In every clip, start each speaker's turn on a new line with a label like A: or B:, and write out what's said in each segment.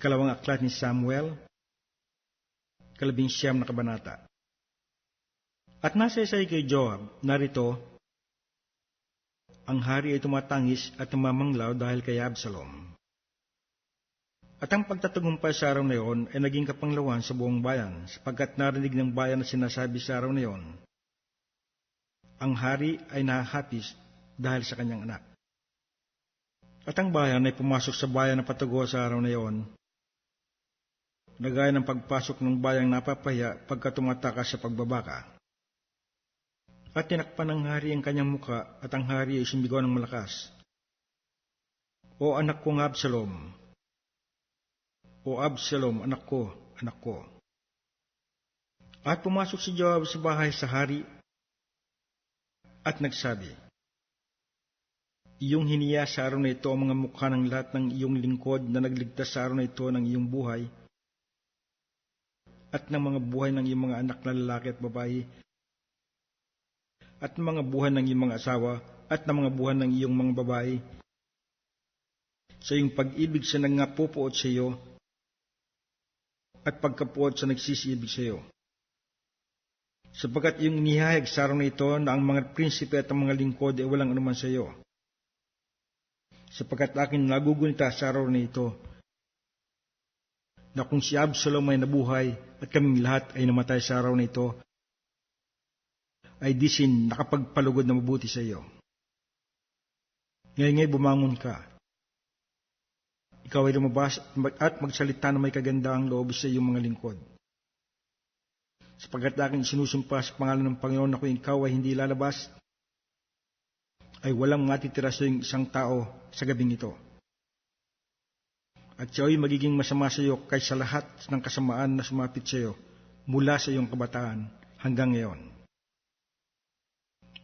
A: Ikalawang aklat ni Samuel, kalabing siyam na kabanata. At nasa isay kay Joab, narito, ang hari ay tumatangis at namamanglaw dahil kay Absalom. At ang pagtatagumpay sa araw na iyon ay naging kapanglawan sa buong bayan, sapagkat narinig ng bayan na sinasabi sa araw na iyon, ang hari ay nahahapis dahil sa kanyang anak. At ang bayan ay pumasok sa bayan na patago sa araw na iyon, nagaya ng pagpasok ng bayang napapahiya pagka tumatakas sa pagbabaka. At tinakpan ng hari ang kanyang muka at ang hari ay sumigaw ng malakas. O anak kong Absalom! O Absalom, anak ko, anak ko! At pumasok si Joab sa bahay sa hari at nagsabi, Iyong hiniya sa araw na ito ang mga mukha ng lahat ng iyong lingkod na nagligtas sa araw na ito ng iyong buhay at ng mga buhay ng iyong mga anak na lalaki at babae at mga buhay ng iyong mga asawa at ng mga buhay ng iyong mga babae sa iyong pag-ibig sa nangapupuot sa iyo at pagkapuot sa nagsisiibig sa iyo. Sapagkat iyong inihayag sa araw na ito na ang mga prinsipe at ang mga lingkod ay walang anuman sa iyo. Sapagkat akin nagugunita sa araw na ito na kung si Absalom ay nabuhay at kaming lahat ay namatay sa araw na ito, ay di sin nakapagpalugod na mabuti sa iyo. Ngayon ngay bumangon ka. Ikaw ay lumabas at magsalita na may kagandaang loob sa iyong mga lingkod. Sapagat aking sinusumpa sa pangalan ng Panginoon na kung ikaw ay hindi lalabas, ay walang matitira sa isang tao sa gabing ito. At siya ay magiging masama sa iyo kaysa lahat ng kasamaan na sumapit sa iyo mula sa iyong kabataan hanggang ngayon.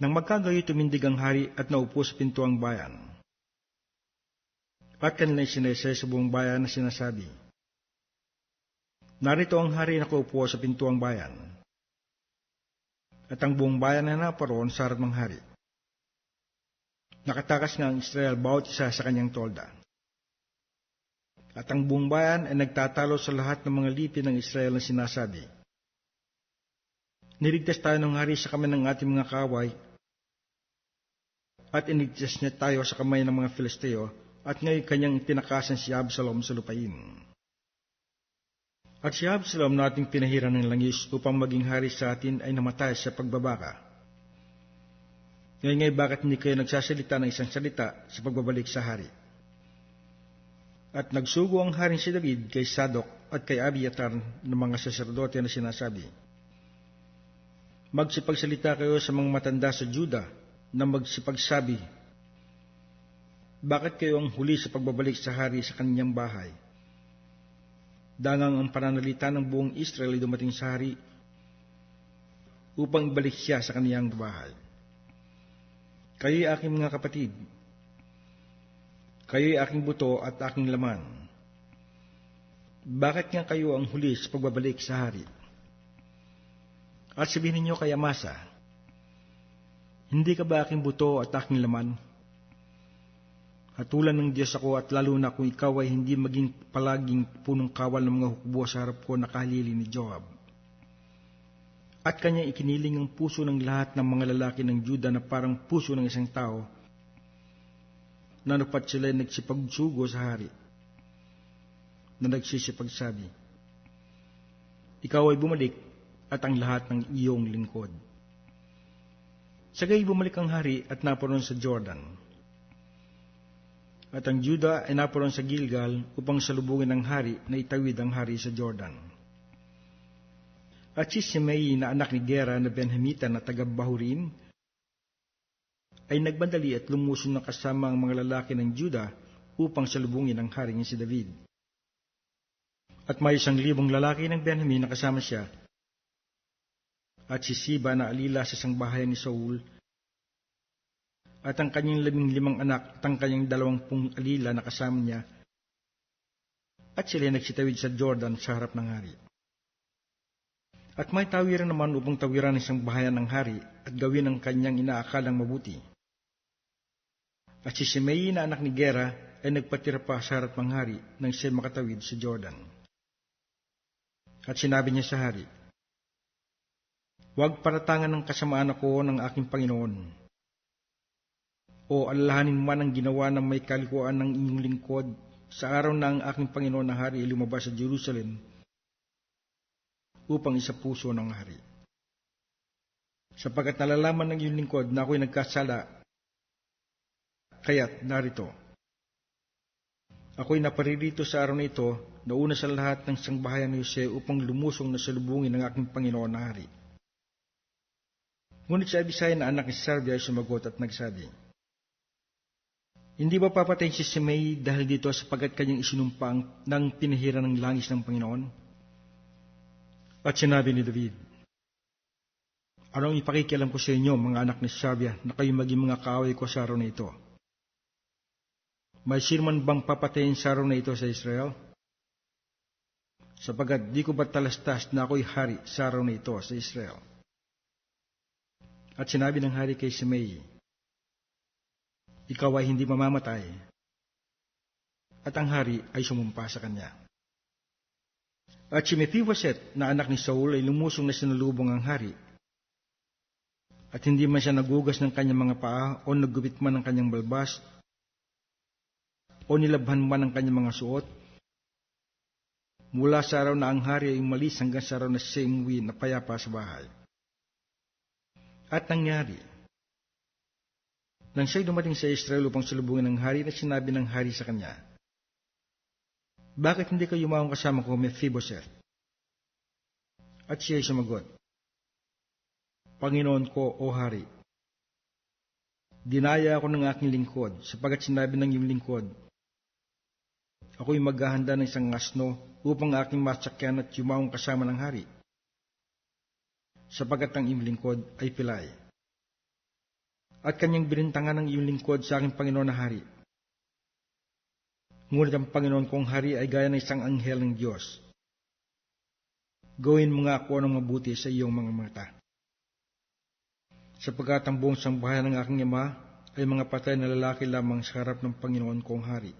A: Nang magkagayo tumindig ang hari at naupo sa pintuang bayan. At kanila'y sinesay sa buong bayan na sinasabi, Narito ang hari na kaupo sa pintuang bayan. At ang buong bayan na naparoon sa harap ng hari. Nakatakas nga Israel bawat isa sa kanyang tolda. At ang buong bayan ay nagtatalo sa lahat ng mga lipi ng Israel na sinasabi, Niligtas tayo ng hari sa kamay ng ating mga kaway at inigtas niya tayo sa kamay ng mga Filisteo at ngayon kanyang tinakasan si Absalom sa lupain. At si Absalom na ating pinahiran ng langis upang maging hari sa atin ay namatay sa pagbabaka. Ngayon ngay bakit hindi kayo nagsasalita ng isang salita sa pagbabalik sa hari? At nagsugo ang haring si David kay Sadok at kay Abiatar ng mga saserdote na sinasabi, Magsipagsalita kayo sa mga matanda sa Juda na magsipagsabi, Bakit kayo ang huli sa pagbabalik sa hari sa kanyang bahay? Dangang ang pananalita ng buong Israel ay dumating sa hari upang ibalik siya sa kaniyang bahay. Kayo'y aking mga kapatid, kayo'y aking buto at aking laman. Bakit nga kayo ang huli sa pagbabalik sa hari? At sabihin ninyo kay Amasa, hindi ka ba aking buto at aking laman? Hatulan ng Diyos ako at lalo na kung ikaw ay hindi maging palaging punong kawal ng mga hukbo sa harap ko na kahalili ni Joab. At kanya ikiniling ang puso ng lahat ng mga lalaki ng Juda na parang puso ng isang tao na napat sila nagsipagsugo sa hari na nagsisipagsabi, Ikaw ay bumalik at ang lahat ng iyong lingkod. Sagay bumalik ang hari at naparoon sa Jordan. At ang Juda ay naparoon sa Gilgal upang salubungin ng hari na itawid ang hari sa Jordan. At si Simei na anak ni Gera na Benhamita na taga Bahurim ay nagbandali at lumuson na kasama ang mga lalaki ng Juda upang salubungin ang hari ni si David. At may isang libong lalaki ng Benjamin na kasama siya at si Siba na alila sa isang bahay ni Saul, at ang kanyang labing limang anak at ang kanyang dalawampung alila na kasama niya, at sila nagsitawid sa Jordan sa harap ng hari. At may tawiran naman upang tawiran isang bahayan ng hari at gawin ang kanyang inaakalang mabuti. At si Simei na anak ni Gera ay nagpatira pa sa harap ng hari nang siya makatawid sa Jordan. At sinabi niya sa hari, Huwag paratangan ng kasamaan ako ng aking Panginoon. O alalahanin man ang ginawa ng may kalikuan ng inyong lingkod sa araw na ang aking Panginoon na hari ay lumabas sa Jerusalem upang isa puso ng hari. Sapagkat nalalaman ng iyong lingkod na ako'y nagkasala, kaya't narito. Ako'y naparirito sa araw na ito na una sa lahat ng sangbahayan ni Jose upang lumusong na salubungin ng aking Panginoon na hari. Ngunit sa Abisaya na anak ni Sarvia ay sumagot at nagsabi, Hindi ba papatayin si Simei dahil dito sapagkat kanyang isinumpang ng pinahira ng langis ng Panginoon? At sinabi ni David, Anong ipakikialam ko sa inyo, mga anak ni Sarvia, na kayo maging mga kaaway ko sa araw na ito? May sirman bang papatayin sa araw na ito sa Israel? Sapagat di ko ba talastas na ako'y hari sa araw na ito sa Israel? At sinabi ng hari kay Simei, Ikaw ay hindi mamamatay. At ang hari ay sumumpa sa kanya. At si Mephibosheth na anak ni Saul ay lumusong na sinalubong ang hari. At hindi man siya nagugas ng kanyang mga paa o naggupit man ng kanyang balbas o nilabhan man ang kanyang mga suot. Mula sa araw na ang hari ay umalis hanggang sa araw na siya umuwi na payapa sa bahay. At nangyari, nang siya'y dumating sa Israel upang salubungin ng hari na sinabi ng hari sa kanya, Bakit hindi ka yumawang kasama ko, Mephibosheth? At siya'y sumagot, Panginoon ko, o hari, dinaya ako ng aking lingkod, sapagat sinabi ng iyong lingkod, ako'y maghahanda ng isang asno upang aking masakyan at yumawang kasama ng hari sapagat ang iyong lingkod ay pilay. At kanyang binintangan ng iyong lingkod sa aking Panginoon na hari. Ngunit ang Panginoon kong hari ay gaya ng isang anghel ng Diyos. Gawin mo nga ako ng mabuti sa iyong mga mata. Sapagkat ang buong sambahayan ng aking ama ay mga patay na lalaki lamang sa harap ng Panginoon kong hari.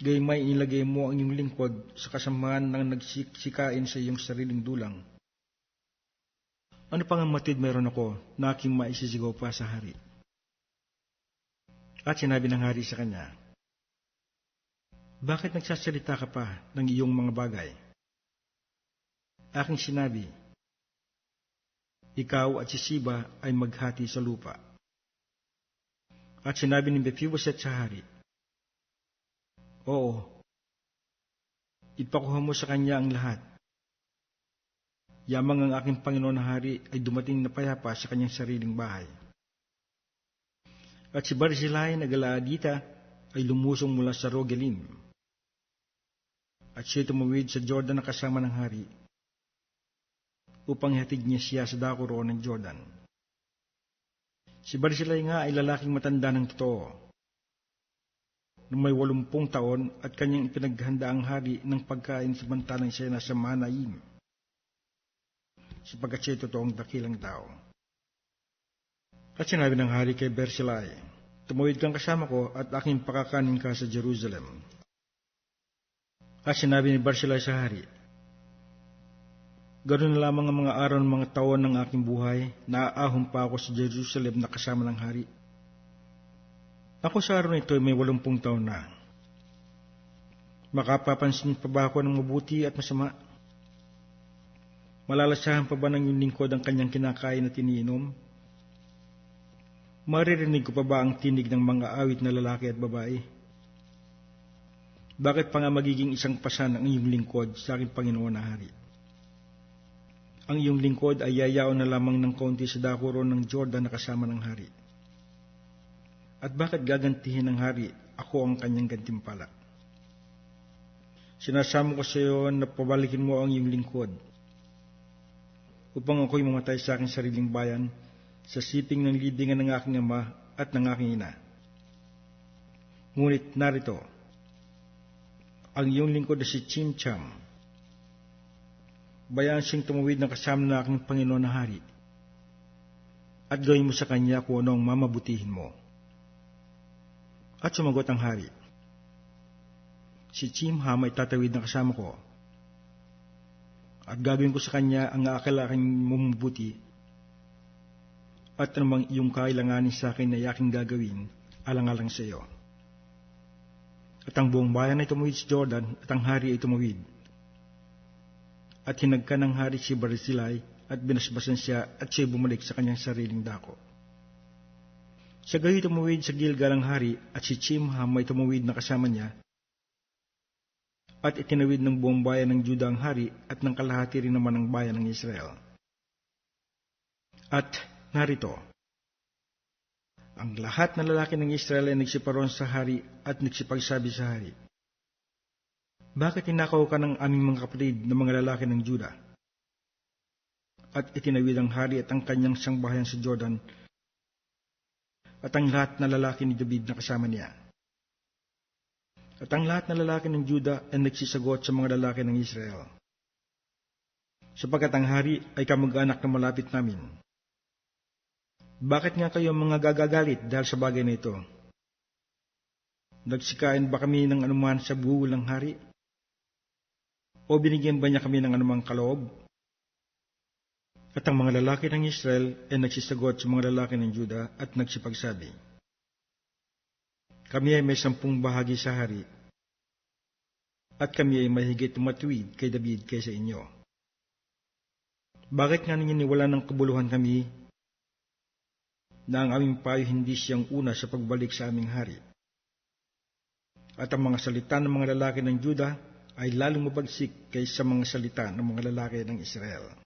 A: Gayun may inilagay mo ang iyong lingkod sa kasamaan ng nagsikain sa iyong sariling dulang ano pang ang matid meron ako na aking maisisigaw pa sa hari? At sinabi ng hari sa kanya, Bakit nagsasalita ka pa ng iyong mga bagay? Aking sinabi, Ikaw at si Siba ay maghati sa lupa. At sinabi ni Mephibosheth sa hari, Oo, ipakuha mo sa kanya ang lahat Yamang ang aking Panginoon na hari ay dumating na payapa sa kanyang sariling bahay. At si Barzillai na Galaadita ay lumusong mula sa Rogelim. At siya tumawid sa Jordan na kasama ng hari upang hatid niya siya sa dakuro ng Jordan. Si Barzillai nga ay lalaking matanda ng totoo. Nung may walumpung taon at kanyang ipinaghanda ang hari ng pagkain samantalang siya nasa Manaim sapagkat siya totoong dakilang tao. At sinabi ng hari kay Bersilai, Tumawid kang kasama ko at aking pakakanin ka sa Jerusalem. At sinabi ni Bersilai sa hari, Ganoon na lamang ang mga araw ng mga taon ng aking buhay, naaahon pa ako sa Jerusalem na kasama ng hari. Ako sa araw nito ay may walumpung taon na. Makapapansin pa ba ako ng mabuti at masama? Malalasahan pa ba ng iyong lingkod ang kanyang kinakain at iniinom? Maririnig ko pa ba ang tinig ng mga awit na lalaki at babae? Bakit pa nga magiging isang pasan ang iyong lingkod sa aking Panginoon na Hari? Ang iyong lingkod ay yayaon na lamang ng kaunti sa dakuro ng Jordan na kasama ng Hari. At bakit gagantihin ng Hari ako ang kanyang gantimpala? Sinasamo ko sa iyo na pabalikin mo ang iyong lingkod upang ako'y mamatay sa aking sariling bayan sa siping ng libingan ng aking ama at ng aking ina. Ngunit narito, ang iyong lingkod na si Chimcham, bayaan siyang tumawid ng kasama ng aking Panginoon na hari, at gawin mo sa kanya kung anong mamabutihin mo. At sumagot ang hari, Si Chimham ay tatawid na kasama ko. At gagawin ko sa kanya ang aakalaking mumubuti at anumang iyong kailanganin sa akin na aking gagawin alang-alang sa iyo. At ang buong bayan ay tumawid sa Jordan at ang hari ay tumawid. At hinagka ng hari si Barzillai at binasbasan siya at siya bumalik sa kanyang sariling dako. Sa gayon tumawid sa Gilgal ang hari at si Chimham ay tumawid na kasama niya at itinawid ng buong bayan ng Juda ang hari at ng kalahati rin naman ng bayan ng Israel. At narito, ang lahat ng lalaki ng Israel ay nagsiparon sa hari at nagsipagsabi sa hari, Bakit tinakaw ka ng aming mga kapatid na mga lalaki ng Juda? At itinawid ang hari at ang kanyang sangbahayan sa Jordan at ang lahat na lalaki ni David na kasama niya. At ang lahat na lalaki ng Juda ay nagsisagot sa mga lalaki ng Israel. Sapagkat ang hari ay kamag-anak na malapit namin. Bakit nga kayo mga gagagalit dahil sa bagay na ito? Nagsikain ba kami ng anuman sa buhol ng hari? O binigyan ba niya kami ng anumang kaloob? At ang mga lalaki ng Israel ay nagsisagot sa mga lalaki ng Juda at nagsipagsabi, kami ay may sampung bahagi sa hari, at kami ay mahigit tumatuwid kay David kaysa inyo. Bakit nga ninyo niwala ng kabuluhan kami na ang aming payo hindi siyang una sa pagbalik sa aming hari? At ang mga salita ng mga lalaki ng Juda ay lalong mabagsik kaysa mga salita ng mga lalaki ng Israel.